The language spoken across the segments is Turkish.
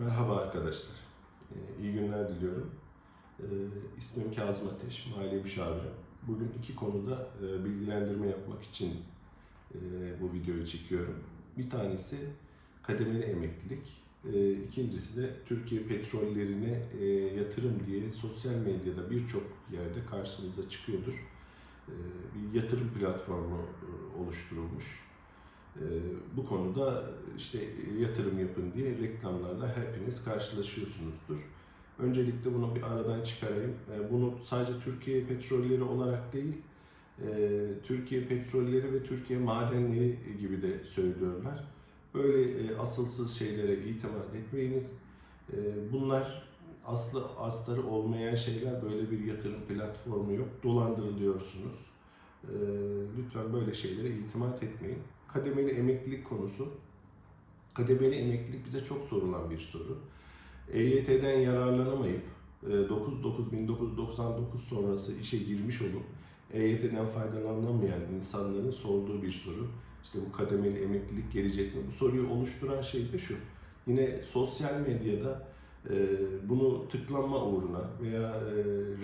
Merhaba arkadaşlar. Ee, iyi günler diliyorum. Ee, ismim Kazım Ateş, mali müşavirim. Bugün iki konuda e, bilgilendirme yapmak için e, bu videoyu çekiyorum. Bir tanesi kademeli emeklilik. E, ikincisi de Türkiye petrollerine e, yatırım diye sosyal medyada birçok yerde karşımıza çıkıyordur. E, bir yatırım platformu oluşturulmuş. Ee, bu konuda işte yatırım yapın diye reklamlarla hepiniz karşılaşıyorsunuzdur. Öncelikle bunu bir aradan çıkarayım. Ee, Bunu sadece Türkiye petrolleri olarak değil, e, Türkiye petrolleri ve Türkiye madenleri gibi de söylüyorlar. Böyle e, asılsız şeylere itimat etmeyiniz. E, Bunlar aslı astarı olmayan şeyler. Böyle bir yatırım platformu yok. Dolandırılıyorsunuz. Lütfen böyle şeylere itimat etmeyin kademeli emeklilik konusu. Kademeli emeklilik bize çok sorulan bir soru. EYT'den yararlanamayıp 9-9-1999 sonrası işe girmiş olup EYT'den faydalanamayan insanların sorduğu bir soru. İşte bu kademeli emeklilik gelecek mi? Bu soruyu oluşturan şey de şu. Yine sosyal medyada e, bunu tıklanma uğruna veya e,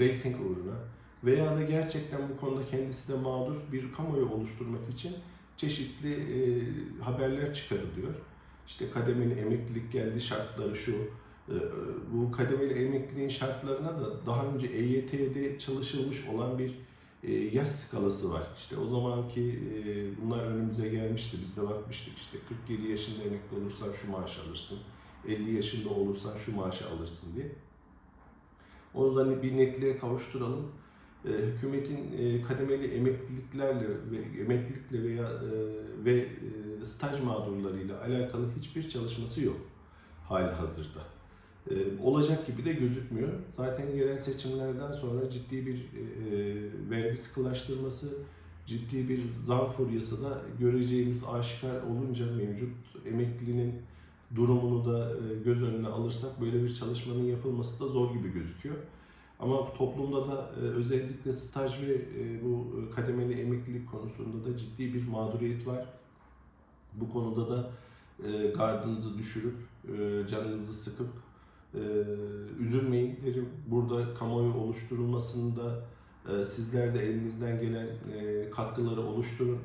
rating uğruna veya da gerçekten bu konuda kendisi de mağdur bir kamuoyu oluşturmak için çeşitli e, haberler çıkarılıyor. İşte kademeli emeklilik geldi şartları şu. E, bu kademeli emekliliğin şartlarına da daha önce EYT'de çalışılmış olan bir e, yaş skalası var. İşte o zamanki e, bunlar önümüze gelmişti. Biz de bakmıştık işte 47 yaşında emekli olursan şu maaş alırsın. 50 yaşında olursan şu maaşı alırsın diye. Onu da bir netliğe kavuşturalım e, hükümetin e, kademeli emekliliklerle ve emeklilikle veya e, ve e, staj mağdurlarıyla alakalı hiçbir çalışması yok hali hazırda. E, olacak gibi de gözükmüyor. Zaten yerel seçimlerden sonra ciddi bir e, vergi sıkılaştırması, ciddi bir zam furyası da göreceğimiz aşikar olunca mevcut emeklinin durumunu da e, göz önüne alırsak böyle bir çalışmanın yapılması da zor gibi gözüküyor. Ama toplumda da e, özellikle staj ve e, bu kademeli emeklilik konusunda da ciddi bir mağduriyet var. Bu konuda da e, gardınızı düşürüp, e, canınızı sıkıp e, üzülmeyin derim. Burada kamuoyu oluşturulmasında e, sizler de elinizden gelen e, katkıları oluşturun.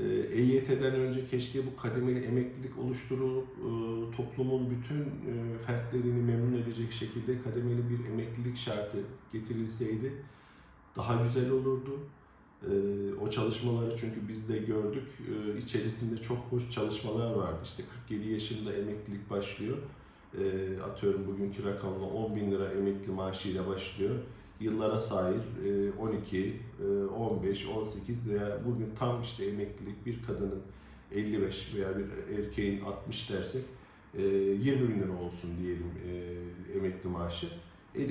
E, EYT'den önce keşke bu kademeli emeklilik oluşturup e, toplumun bütün e, fertlerini memnun edecek şekilde kademeli bir emeklilik şartı getirilseydi daha güzel olurdu. E, o çalışmaları çünkü biz de gördük. E, içerisinde çok hoş çalışmalar vardı. İşte 47 yaşında emeklilik başlıyor. E, atıyorum bugünkü rakamla 10 bin lira emekli maaşıyla başlıyor yıllara sahip 12, 15, 18 veya bugün tam işte emeklilik bir kadının 55 veya bir erkeğin 60 dersek 20 bin lira olsun diyelim e, emekli maaşı.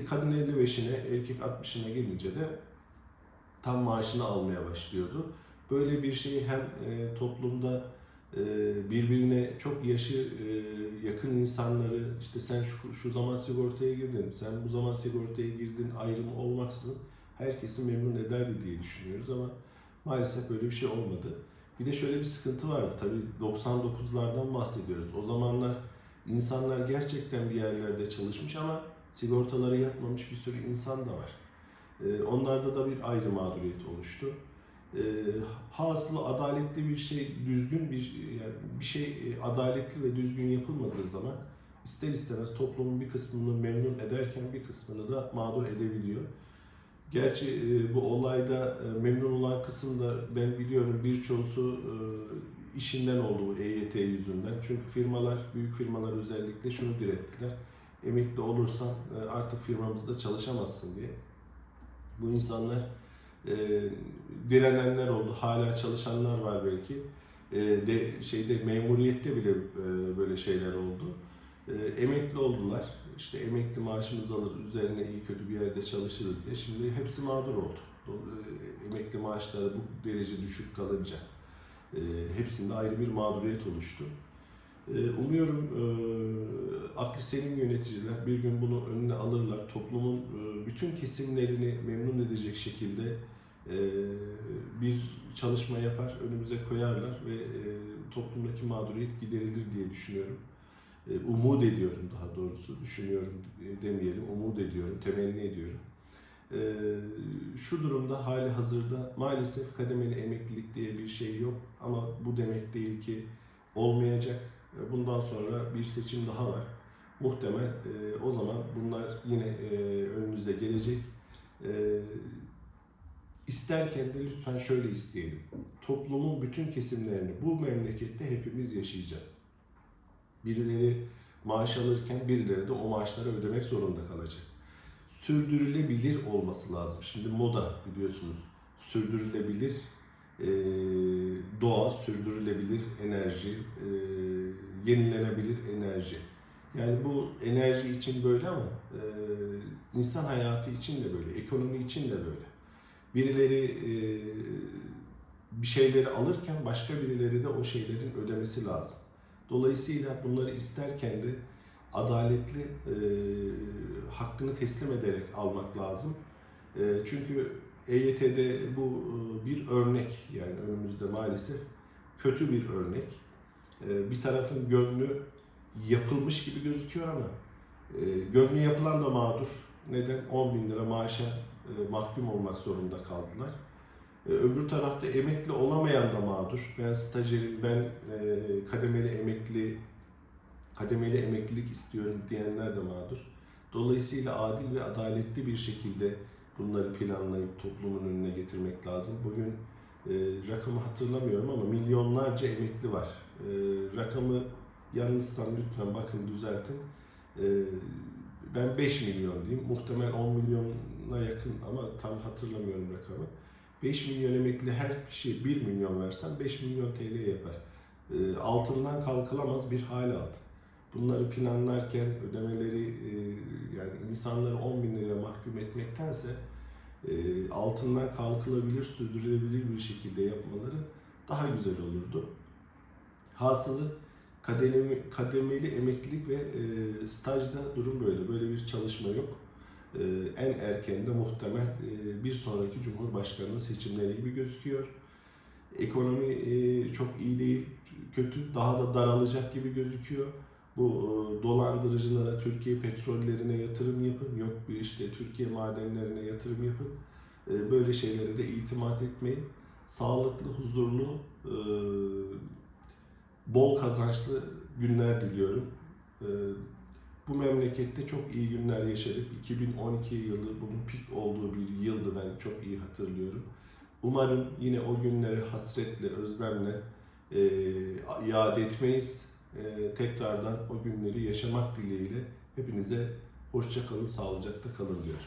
Kadın 55'ine erkek 60'ına gelince de tam maaşını almaya başlıyordu. Böyle bir şeyi hem e, toplumda e, birbirine çok yaşı yakın insanları işte sen şu, şu zaman sigortaya girdin, sen bu zaman sigortaya girdin ayrımı olmaksızın herkesi memnun ederdi diye düşünüyoruz ama maalesef böyle bir şey olmadı. Bir de şöyle bir sıkıntı vardı tabii 99'lardan bahsediyoruz. O zamanlar insanlar gerçekten bir yerlerde çalışmış ama sigortaları yatmamış bir sürü insan da var. Onlarda da bir ayrı mağduriyet oluştu e, hasılı adaletli bir şey, düzgün bir yani bir şey e, adaletli ve düzgün yapılmadığı zaman ister istemez toplumun bir kısmını memnun ederken bir kısmını da mağdur edebiliyor. Gerçi e, bu olayda e, memnun olan kısım da ben biliyorum birçoğusu e, işinden oldu bu EYT yüzünden. Çünkü firmalar, büyük firmalar özellikle şunu direttiler. Emekli olursan e, artık firmamızda çalışamazsın diye. Bu insanlar e, direnenler oldu. Hala çalışanlar var belki. E, de şeyde memuriyette bile e, böyle şeyler oldu. E, emekli oldular. İşte emekli maaşımızı alır, üzerine iyi kötü bir yerde çalışırız diye. Şimdi hepsi mağdur oldu. E, emekli maaşları bu derece düşük kalınca e, hepsinde ayrı bir mağduriyet oluştu. E, umuyorum e, aklı selim yöneticiler bir gün bunu önüne alırlar. Toplumun e, bütün kesimlerini memnun edecek şekilde e, bir çalışma yapar, önümüze koyarlar ve toplumdaki mağduriyet giderilir diye düşünüyorum. umut ediyorum daha doğrusu, düşünüyorum demeyelim, umut ediyorum, temenni ediyorum. Şu durumda hali hazırda maalesef kademeli emeklilik diye bir şey yok ama bu demek değil ki olmayacak. Bundan sonra bir seçim daha var. Muhtemel e, o zaman bunlar yine e, önümüze gelecek. E, isterken de lütfen şöyle isteyelim. Toplumun bütün kesimlerini bu memlekette hepimiz yaşayacağız. Birileri maaş alırken birileri de o maaşları ödemek zorunda kalacak. Sürdürülebilir olması lazım. Şimdi moda biliyorsunuz. Sürdürülebilir e, doğa, sürdürülebilir enerji, e, yenilenebilir enerji. Yani bu enerji için böyle ama e, insan hayatı için de böyle, ekonomi için de böyle. Birileri e, bir şeyleri alırken başka birileri de o şeylerin ödemesi lazım. Dolayısıyla bunları isterken de adaletli e, hakkını teslim ederek almak lazım. E, çünkü EYT'de bu e, bir örnek yani önümüzde maalesef kötü bir örnek. E, bir tarafın gönlü yapılmış gibi gözüküyor ama e, gönlü yapılan da mağdur. Neden? 10 bin lira maaşa e, mahkum olmak zorunda kaldılar. E, öbür tarafta emekli olamayan da mağdur. Ben stajyerim, ben kademeli emekli, kademeli emeklilik istiyorum diyenler de mağdur. Dolayısıyla adil ve adaletli bir şekilde bunları planlayıp toplumun önüne getirmek lazım. Bugün e, rakamı hatırlamıyorum ama milyonlarca emekli var. E, rakamı yanlışsam lütfen bakın düzeltin. E, ben 5 milyon diyeyim. Muhtemel 10 milyona yakın ama tam hatırlamıyorum rakamı. 5 milyon emekli her kişiye 1 milyon versen 5 milyon TL yapar. E, altından kalkılamaz bir hal aldı. Bunları planlarken ödemeleri e, yani insanları 10 bin liraya mahkum etmektense e, altından kalkılabilir, sürdürülebilir bir şekilde yapmaları daha güzel olurdu. Hasılı kademeli, kademeli emeklilik ve e, stajda durum böyle. Böyle bir çalışma yok. En erken de muhtemel bir sonraki Cumhurbaşkanlığı seçimleri gibi gözüküyor. Ekonomi çok iyi değil, kötü, daha da daralacak gibi gözüküyor. Bu e, dolandırıcılara, Türkiye petrollerine yatırım yapın, yok bir işte Türkiye madenlerine yatırım yapın. E, böyle şeylere de itimat etmeyin. Sağlıklı, huzurlu, e, bol kazançlı günler diliyorum. Bu memlekette çok iyi günler yaşadık. 2012 yılı bunun pik olduğu bir yıldı ben çok iyi hatırlıyorum. Umarım yine o günleri hasretle, özlemle e, iade etmeyiz. E, tekrardan o günleri yaşamak dileğiyle hepinize hoşça kalın, sağlıcakla kalın diyorum.